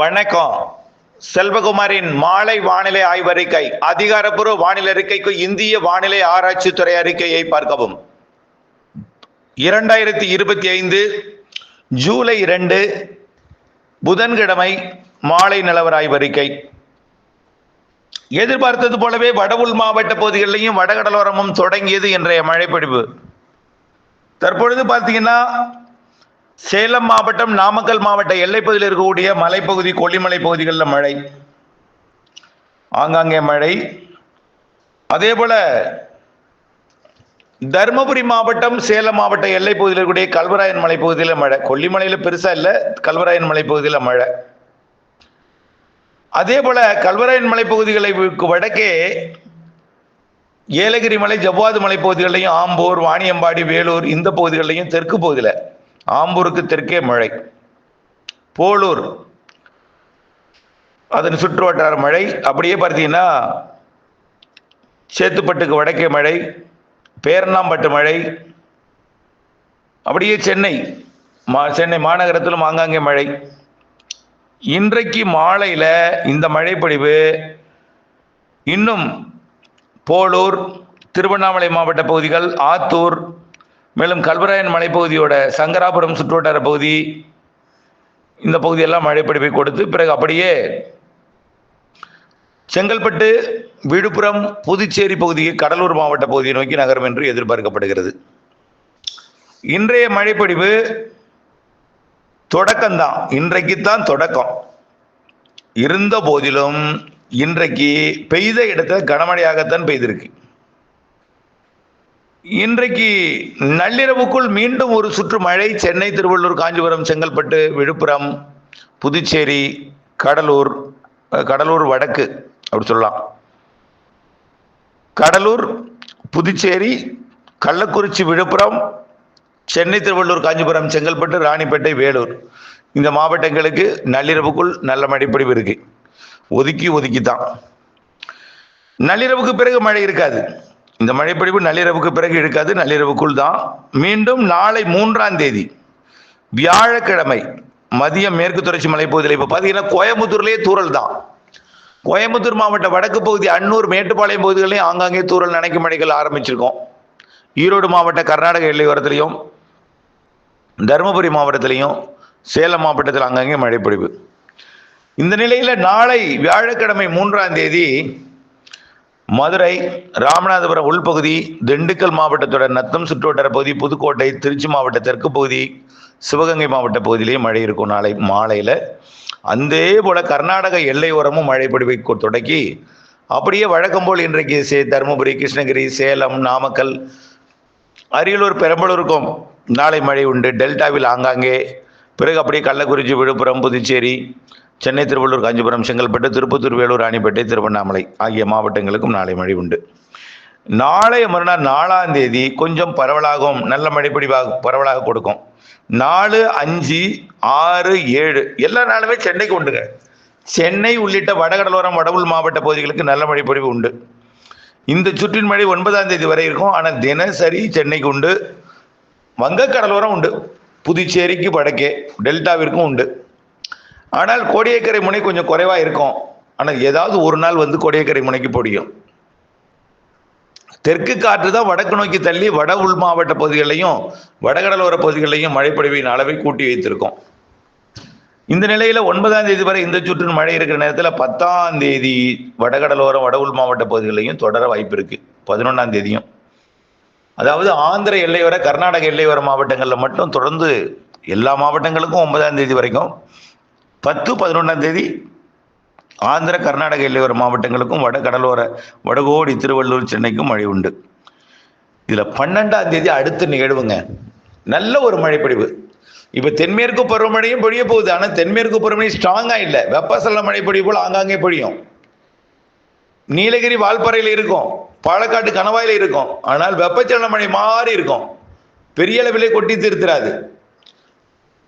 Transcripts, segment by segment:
வணக்கம். செல்வகுமாரின் மாலை வானிலை ஆய்வறிக்கை அதிகாரப்பூர்வ வானிலை அறிக்கைக்கு இந்திய வானிலை ஆராய்ச்சித்துறை அறிக்கையை பார்க்கவும். இரண்டாயிரத்தி இருபத்தி ஐந்து ஜூலை இரண்டு புதன்கிழமை மாலை நிலவர ஆய்வறிக்கை எதிர்பார்த்தது போலவே வட உள் மாவட்ட பகுதிகளிலையும் வடகடலோரமும் தொடங்கியது இன்றைய மழைப்பிடிப்பு தற்பொழுது பார்த்தீங்கன்னா சேலம் மாவட்டம் நாமக்கல் மாவட்ட எல்லைப்பகுதியில் இருக்கக்கூடிய மலைப்பகுதி கொல்லிமலை பகுதிகளில் மழை. ஆங்காங்கே மழை. அதே போல தருமபுரி மாவட்டம் சேலம் மாவட்ட எல்லை பகுதியில் இருக்கக்கூடிய கல்வராயன் மலை பகுதியில் மழை. கொல்லிமலையில் பெருசா இல்லை கல்வராயன் மலை பகுதியில் மழை. அதே போல கல்வராயன் மலை பகுதிகளை வடக்கே ஏலகிரி மலை ஜவ்வாது மலை பகுதிகளையும் ஆம்பூர் வாணியம்பாடி வேலூர் இந்த பகுதிகளிலையும் தெற்கு பகுதியில் ஆம்பூருக்கு தெற்கே மழை. போலூர் அதன் சுற்று வட்டார மழை. அப்படியே பார்த்தீங்கன்னா சேத்துப்பட்டுக்கு வடக்கே மழை பேரணாம்பட்டு மழை. அப்படியே சென்னை மா சென்னை மாநகரத்திலும் ஆங்காங்கே மழை. இன்றைக்கு மாலையில் இந்த மழைப்பொழிவு இன்னும் போலூர் திருவண்ணாமலை மாவட்ட பகுதிகள் ஆத்தூர் மேலும் கல்வராயன் மலைப்பகுதியோட சங்கராபுரம் சுற்றுவட்டார பகுதி இந்த பகுதியெல்லாம் மழைப்பிடிப்பை கொடுத்து பிறகு அப்படியே செங்கல்பட்டு விழுப்புரம் புதுச்சேரி பகுதி கடலூர் மாவட்ட பகுதியை நோக்கி நகரும் என்று எதிர்பார்க்கப்படுகிறது. இன்றைய மழைப்பொழிவு தொடக்கம்தான். இன்றைக்கு தான் தொடக்கம். இருந்த போதிலும் இன்றைக்கு பெய்த இடத்துல கனமழையாகத்தான் பெய்திருக்கு. இன்றைக்கு நள்ளிரவுக்குள் மீண்டும் ஒரு சுற்று மழை. சென்னை திருவள்ளூர் காஞ்சிபுரம் செங்கல்பட்டு விழுப்புரம் புதுச்சேரி கடலூர் கடலூர் வடக்கு அப்படி சொல்லலாம். கடலூர் புதுச்சேரி கள்ளக்குறிச்சி விழுப்புரம் சென்னை திருவள்ளூர் காஞ்சிபுரம் செங்கல்பட்டு ராணிப்பேட்டை வேலூர். இந்த மாவட்டங்களுக்கு நள்ளிரவுக்குள் நல்ல மழைப்பொழிவு இருக்கு. ஒதுக்கி ஒதுக்கி தான் நள்ளிரவுக்கு பிறகு மழை இருக்காது. இந்த மழைப்பொழிவு நள்ளிரவுக்கு பிறகு இருக்காது நள்ளிரவுக்குள் தான். மீண்டும் நாளை மூன்றாம் தேதி வியாழக்கிழமை மதியம் மேற்கு தொடர்ச்சி மலைப்பகுதியில் இப்போ பார்த்தீங்கன்னா கோயம்புத்தூர்லேயே தூரல் தான். கோயம்புத்தூர் மாவட்ட வடக்கு பகுதி அன்னூர் மேட்டுப்பாளையம் பகுதிகளிலையும் ஆங்காங்கே தூரல் நனைக்கும் மழைகள் ஆரம்பிச்சிருக்கோம். ஈரோடு மாவட்ட கர்நாடக எல்லையோரத்துலையும் தருமபுரி மாவட்டத்திலையும் சேலம் மாவட்டத்தில் அங்கங்கே மழைப்பொழிவு. இந்த நிலையில் நாளை வியாழக்கிழமை மூன்றாம் தேதி மதுரை ராமநாதபுரம் உள்பகுதி திண்டுக்கல் மாவட்டத்தோட நத்தம் சுற்றுவட்டார பகுதி புதுக்கோட்டை திருச்சி மாவட்ட தெற்கு பகுதி சிவகங்கை மாவட்ட பகுதியிலேயும் மழை இருக்கும் நாளை மாலையில். அதே போல கர்நாடக எல்லையோரமும் மழை பொடிவை தொடக்கி அப்படியே வழக்கம் போல் இன்றைக்கு சே தருமபுரி கிருஷ்ணகிரி சேலம் நாமக்கல் அரியலூர் பெரம்பலூருக்கும் நாளை மழை உண்டு. டெல்டாவில் ஆங்காங்கே பிறகு அப்படியே கள்ளக்குறிச்சி விழுப்புரம் புதுச்சேரி சென்னை திருவள்ளூர் காஞ்சிபுரம் செங்கல்பட்டு திருப்பத்தூர் வேலூர் ராணிப்பேட்டை திருவண்ணாமலை ஆகிய மாவட்டங்களுக்கும் நாளை மழை உண்டு. நாளைய மறுநாள் நாலாம் தேதி கொஞ்சம் பரவலாகவும் நல்ல மழைப்பொழிவாக பரவலாக கொடுக்கும். நாலு அஞ்சு ஆறு ஏழு எல்லா நாளுமே சென்னைக்கு உண்டுங்க. சென்னை உள்ளிட்ட வடகடலோரம் வடவுள் மாவட்ட பகுதிகளுக்கு நல்ல மழைப்பொழிவு உண்டு. இந்த சுற்றின் மழை ஒன்பதாம் தேதி வரை இருக்கும். ஆனால் தினசரி சென்னைக்கு உண்டு. வங்கக்கடலோரம் உண்டு. புதுச்சேரிக்கு வடக்கே டெல்டாவிற்கும் உண்டு. ஆனால் கோடியக்கரை முனை கொஞ்சம் குறைவா இருக்கும். ஆனால் ஏதாவது ஒரு நாள் வந்து கோடியக்கரை முனைக்கு பொடியும். தெற்கு காற்று தான் வடக்கு நோக்கி தள்ளி வட உள் மாவட்ட பகுதிகளையும் வடகடலோர பகுதிகளையும் மழைப்பொழிவின் அளவை கூட்டி வைத்திருக்கும். இந்த நிலையில ஒன்பதாம் தேதி வரை இந்த சுற்றின் மழை இருக்கிற நேரத்தில் பத்தாம் தேதி வடகடலோரம் வட உள் மாவட்ட பகுதிகளையும் தொடர வாய்ப்பு இருக்கு. பதினொன்றாம் தேதியும். அதாவது ஆந்திர எல்லையோர கர்நாடக எல்லையோர மாவட்டங்களில் மட்டும் தொடர்ந்து எல்லா மாவட்டங்களுக்கும் ஒன்பதாம் தேதி வரைக்கும் பத்து பதினொன்றாம் தேதி ஆந்திர கர்நாடக எல்லையோர மாவட்டங்களுக்கும் வட கடலோர வடகோடி திருவள்ளூர் சென்னைக்கும் மழை உண்டு. இதில் பன்னெண்டாம் தேதி அடுத்து நிகழ்வுங்க. நல்ல ஒரு மழைப்பொழிவு. இப்போ தென்மேற்கு பருவமழையும் பொழிய போகுது. ஆனால் தென்மேற்கு பருவமழை ஸ்ட்ராங்காக இல்லை. வெப்பசல மழை பொழிவு போல் ஆங்காங்கே பொழியும். நீலகிரி வால்பாறையில் இருக்கும். பாலக்காட்டு கணவாயில் இருக்கும். ஆனால் வெப்பச்சலன மழை மாறி இருக்கும். பெரிய அளவிலே கொட்டி திருத்திராது.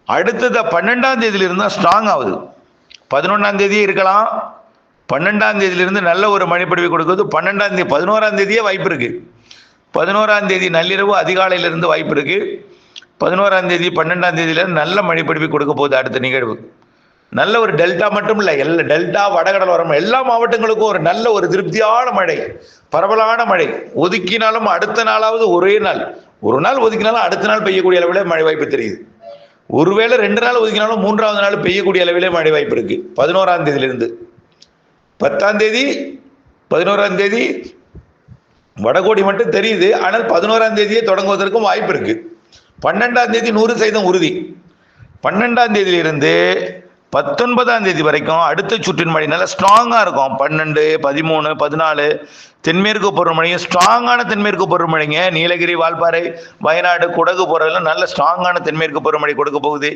அடுத்தது பன்னெண்டாம் தேதியிலிருந்து தான் ஸ்ட்ராங் ஆகுது. பதினொன்றாம் தேதியே இருக்கலாம். பன்னெண்டாம் தேதியிலிருந்து நல்ல ஒரு மழைப்பொழிவு கொடுக்குறது பன்னெண்டாம் தேதி பதினோராம் தேதியே வாய்ப்பு இருக்கு. பதினோராம் தேதி நள்ளிரவு அதிகாலையிலிருந்து வாய்ப்பு இருக்கு. பதினோராம் தேதி பன்னெண்டாம் தேதியிலிருந்து நல்ல மழைப்பொழிவு கொடுக்க போகுது அடுத்த நிகழ்வு. நல்ல ஒரு டெல்டா மட்டும் இல்லை எல்லா டெல்டா வடகடலோரம் எல்லா மாவட்டங்களுக்கும் ஒரு நல்ல ஒரு திருப்தியான மழை பரவலான மழை. ஒதுக்கினாலும் அடுத்த நாளாவது ஒரே நாள். ஒரு நாள் ஒதுக்கினாலும் அடுத்த நாள் பெய்யக்கூடிய அளவில் மழை வாய்ப்பு தெரியுது. ஒருவேளை ரெண்டு நாள் ஒதுக்கினாலும் மூன்றாவது நாள் பெய்யக்கூடிய அளவிலே மழை வாய்ப்பு இருக்கு. பதினோராம் தேதியிலிருந்து. பத்தாம் தேதி பதினோராம் தேதி வடகோடி மட்டும் தெரியுது. ஆனால் பதினோராம் தேதியே தொடங்குவதற்கும் வாய்ப்பு இருக்கு. பன்னெண்டாம் தேதி நூறு சதவீதம் உறுதி. பன்னெண்டாம் தேதியிலிருந்து பத்தொன்பதாம் தேதி வரைக்கும் அடுத்த சுற்றின் மழை நல்லா ஸ்ட்ராங்காக இருக்கும். பன்னெண்டு பதிமூணு பதினாலு. தென்மேற்கு பருவமழையும் ஸ்ட்ராங்கான தென்மேற்கு பருவமழைங்க நீலகிரி வால்பாறை வயநாடு குடகு போகிறதெல்லாம் நல்ல ஸ்ட்ராங்கான தென்மேற்கு பருவமழை கொடுக்க போகுது.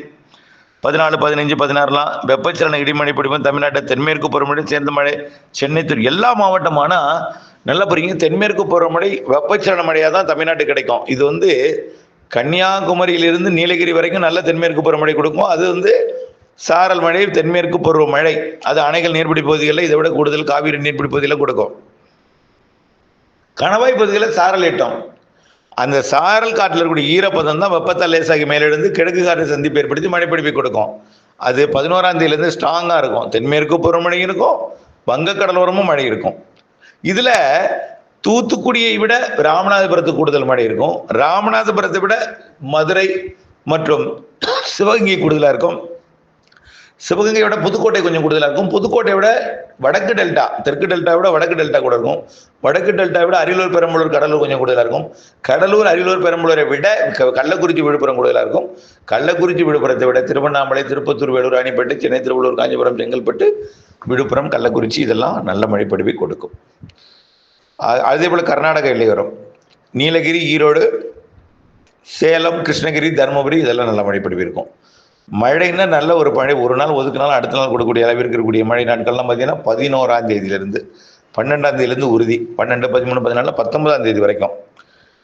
பதினாலு பதினஞ்சு பதினாறுலாம் வெப்பச்சலன இடிமழை பிடிப்பும். தமிழ்நாட்டை தென்மேற்கு பருவமழை சேர்ந்த மழை. சென்னை எல்லா மாவட்டமான நல்லா புரியுங்க. தென்மேற்கு பருவமழை வெப்பச்சலன மழையாக தான் தமிழ்நாட்டு கிடைக்கும். இது வந்து கன்னியாகுமரியிலிருந்து நீலகிரி வரைக்கும் நல்ல தென்மேற்கு பருவமழை கொடுக்கும். அது வந்து சாரல் மழை தென்மேற்கு பருவ மழை. அது அணைகள் நீர்பிடி பகுதிகளில் இதை விட கூடுதல் காவிரி நீர்பிடி பகுதியில் கொடுக்கும். கணவாய் பகுதிகளில் சாரல் ஈட்டம் அந்த சாரல் காட்டில் இருக்கக்கூடிய ஈரப்பதம் தான் வெப்பத்தால் லேசாகி மேலெழுந்து கிழக்கு காற்று சந்திப்பு ஏற்படுத்தி மழை கொடுக்கும். அது பதினோராம் தேதியிலேருந்து ஸ்ட்ராங்காக இருக்கும். தென்மேற்கு பருவமழை இருக்கும். வங்கக்கடலோரமும் மழை இருக்கும். இதில் தூத்துக்குடியை விட ராமநாதபுரத்துக்கு கூடுதல் மழை இருக்கும். ராமநாதபுரத்தை விட மதுரை மற்றும் சிவகங்கை கூடுதலாக இருக்கும். சிவகங்கையை விட புதுக்கோட்டை கொஞ்சம் கூடுதலாக இருக்கும். புதுக்கோட்டையை விட வடக்கு டெல்டா தெற்கு டெல்டா விட வடக்கு டெல்டா கூட இருக்கும். வடக்கு டெல்டா விட அரியலூர் பெரம்பலூர் கடலூர் கொஞ்சம் கூடுதலாக இருக்கும். கடலூர் அரியலூர் பெரம்பலூரை விட க- கள்ளக்குறிச்சி விழுப்புரம் கூடுதலாக இருக்கும். கள்ளக்குறிச்சி விழுப்புரத்தை விட திருவண்ணாமலை திருப்பத்தூர் வேலூர் ராணிப்பேட்டை சென்னை திருவள்ளூர் காஞ்சிபுரம் செங்கல்பட்டு விழுப்புரம் கள்ளக்குறிச்சி இதெல்லாம் நல்ல மழைப்படுவை கொடுக்கும். அதே போல் கர்நாடக எல்லையோரம் நீலகிரி ஈரோடு சேலம் கிருஷ்ணகிரி தருமபுரி இதெல்லாம் நல்ல மழைப்படுவி இருக்கும். மழைன்னா நல்ல ஒரு மழை. ஒரு நாள் ஒதுக்குனாலும் அடுத்த நாள் கொடுக்கக்கூடிய அளவிற்கு இருக்கக்கூடிய மழை நாட்கள்லாம் பார்த்தீங்கன்னா பதினோராம் தேதியிலிருந்து பன்னெண்டாம் தேதியிலிருந்து உறுதி. பன்னெண்டு பதிமூணு பதினாலு பத்தொன்பதாம் தேதி வரைக்கும்.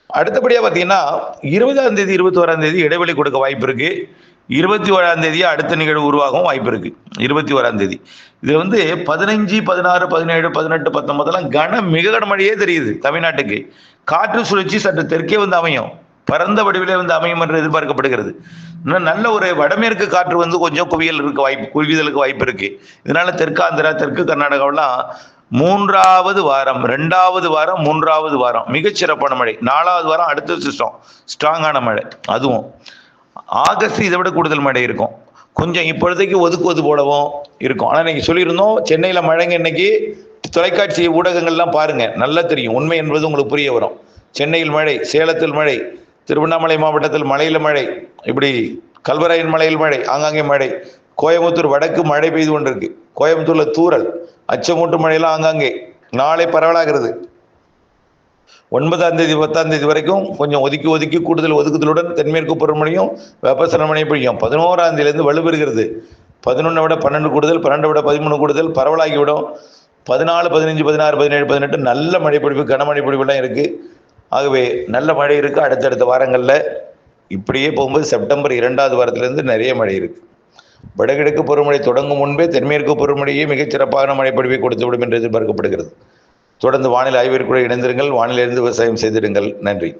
அடுத்தபடியாக பார்த்தீங்கன்னா இருபதாம் தேதி இருபத்தோராம் தேதி இடைவெளி கொடுக்க வாய்ப்பு இருக்கு. இருபத்தி ஓராம் தேதியாக அடுத்த நிகழ்வு உருவாகவும் வாய்ப்பு இருக்கு. இருபத்தி ஓராம் தேதி. இது வந்து பதினஞ்சு பதினாறு பதினேழு பதினெட்டு பத்தொன்பதெல்லாம் கன மிக கனமழையே தெரியுது தமிழ்நாட்டுக்கு. காற்று சுழற்சி சற்று தெற்கே வந்து அமையும். பரந்த வடிவிலே வந்து அமையும் என்று எதிர்பார்க்கப்படுகிறது. இன்னும் நல்ல ஒரு வடமேற்கு காற்று வந்து கொஞ்சம் குவியல் இருக்க வாய்ப்பு குவிதலுக்கு வாய்ப்பு இருக்கு. இதனால தெற்காந்திரா தெற்கு கர்நாடகாவெல்லாம் மூன்றாவது வாரம் ரெண்டாவது வாரம் மூன்றாவது வாரம். மிகச்சிறப்பான மழை. நாலாவது வாரம் அடுத்த சிஸ்டம். ஸ்ட்ராங்கான மழை. அதுவும். ஆகஸ்ட் இதை விட கூடுதல் மழை இருக்கும். கொஞ்சம் இப்பொழுதைக்கு ஒதுக்குவது போலவும் இருக்கும். ஆனால் இன்னைக்கு சொல்லியிருந்தோம் சென்னையில் மழைங்க இன்னைக்கு தொலைக்காட்சி ஊடகங்கள்லாம் பாருங்க. நல்லா தெரியும். உண்மை என்பது உங்களுக்கு புரிய வரும். சென்னையில் மழை சேலத்தில் மழை திருவண்ணாமலை மாவட்டத்தில் மலையில் மழை இப்படி கல்வராயன் மலையில் மழை ஆங்காங்கே மழை கோயம்புத்தூர் வடக்கு மழை பெய்து கொண்டிருக்கு. கோயம்புத்தூர்ல தூரல் அச்சமூட்டு மழையெல்லாம் ஆங்காங்கே நாளை பரவலாகிறது. ஒன்பதாம் தேதி பத்தாம் தேதி வரைக்கும் கொஞ்சம் ஒதுக்கி ஒதுக்கி கூடுதல் ஒதுக்குதலுடன் தென்மேற்கு பருவமழையும் வெப்பசன மழையும் பெய்யும் பதினோராம் தேதியிலிருந்து வலுப்பெறுகிறது. பதினொன்றை விட பன்னெண்டு கூடுதல் பன்னெண்டை விட பதிமூணு கூடுதல் பரவலாகிவிடும். பதினாலு பதினஞ்சு பதினாறு பதினேழு பதினெட்டு நல்ல மழை பொழிவு கனமழை பொழிவுலாம் இருக்குது ஆகவே நல்ல மழை இருக்குது அடுத்தடுத்த வாரங்களில் இப்படியே போகும்போது செப்டம்பர் இரண்டாவது வாரத்திலேருந்து நிறைய மழை இருக்குது வடகிழக்கு பருவமழை தொடங்கும் முன்பே தென்மேற்கு பருவமழையே மிகச்சிறப்பான மழைப்பொழிவை கொடுத்துவிடும் என்று எதிர்பார்க்கப்படுகிறது. தொடர்ந்து வானிலை ஆய்விற்குள் இணைந்திருங்கள். வானிலிருந்து விவசாயம் செய்திடுங்கள். நன்றி.